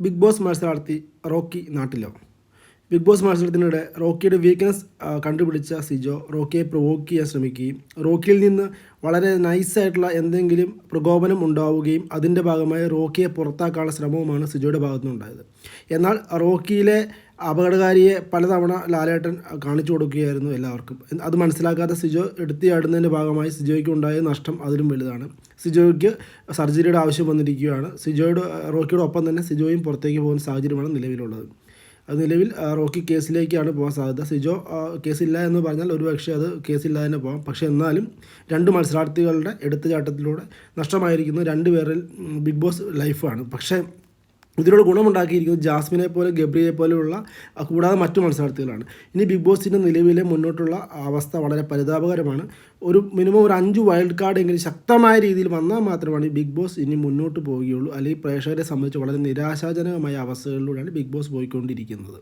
Big boss മത്സരാർത്ഥി Rocky നാട്ടിലോ big boss മത്സരത്തിനിടെ റോക്കിയുടെ വീക്ക്നെസ് കണ്ടുപിടിച്ച സിജോ റോക്കിയെ പ്രൊവോക്ക് ചെയ്യാൻ ശ്രമിക്കുകയും റോക്കിയിൽ നിന്ന് വളരെ നൈസായിട്ടുള്ള എന്തെങ്കിലും പ്രകോപനം ഉണ്ടാവുകയും അതിന്റെ ഭാഗമായി റോക്കിയെ പുറത്താക്കാനുള്ള ശ്രമവുമാണ് സിജോയുടെ ഭാഗത്തുനിന്നുണ്ടായത്. എന്നാൽ റോക്കിയിലെ അപകടകാരിയെ പലതവണ ലാലേട്ടൻ കാണിച്ചു കൊടുക്കുകയായിരുന്നു എല്ലാവർക്കും. അത് മനസ്സിലാക്കാതെ സിജോ എടുത്തിയാടുന്നതിന്റെ ഭാഗമായി സിജോയ്ക്ക് ഉണ്ടായ നഷ്ടം അതിലും വലുതാണ്. സിജോയ്ക്ക് സർജറിയുടെ ആവശ്യം വന്നിരിക്കുകയാണ്. സിജോയുടെ റോക്കിയുടെ ഒപ്പം തന്നെ സിജോയും പുറത്തേക്ക് പോകുന്ന സാഹചര്യമാണ് നിലവിലുള്ളത്. അത് നിലവിൽ റോക്കി കേസിലേക്കാണ് പോകാൻ സാധ്യത. സിജോ കേസില്ല എന്ന് പറഞ്ഞാൽ ഒരുപക്ഷെ അത് കേസില്ല തന്നെ പോകാം. പക്ഷേ എന്നാലും രണ്ട് മത്സരാർത്ഥികളുടെ എടുത്തുചാട്ടത്തിലൂടെ നഷ്ടമായിരിക്കുന്ന രണ്ട് പേരിൽ ബിഗ് ബോസ് ലൈഫാണ്. പക്ഷേ ഇതിലൂടെ ഗുണമുണ്ടാക്കിയിരിക്കുന്നത് ജാസ്മിനെ പോലെ ഗബ്രിയെ പോലെയുള്ള കൂടാതെ മറ്റു മത്സരാർത്ഥികളാണ്. ഇനി ബിഗ് ബോസിന്റെ നിലവിലെ മുന്നോട്ടുള്ള അവസ്ഥ വളരെ പരിതാപകരമാണ്. ഒരു മിനിമം ഒരു അഞ്ച് വൈൽഡ് കാർഡ് എങ്കിലും ശക്തമായ രീതിയിൽ വന്നാൽ മാത്രമാണ് ബിഗ് ബോസ് ഇനി മുന്നോട്ട് പോവുകയുള്ളൂ അല്ലെങ്കിൽ പ്രേക്ഷകരെ സംബന്ധിച്ച് വളരെ നിരാശാജനകമായ അവസ്ഥകളിലൂടെയാണ് ബിഗ് ബോസ് പോയിക്കൊണ്ടിരിക്കുന്നത്.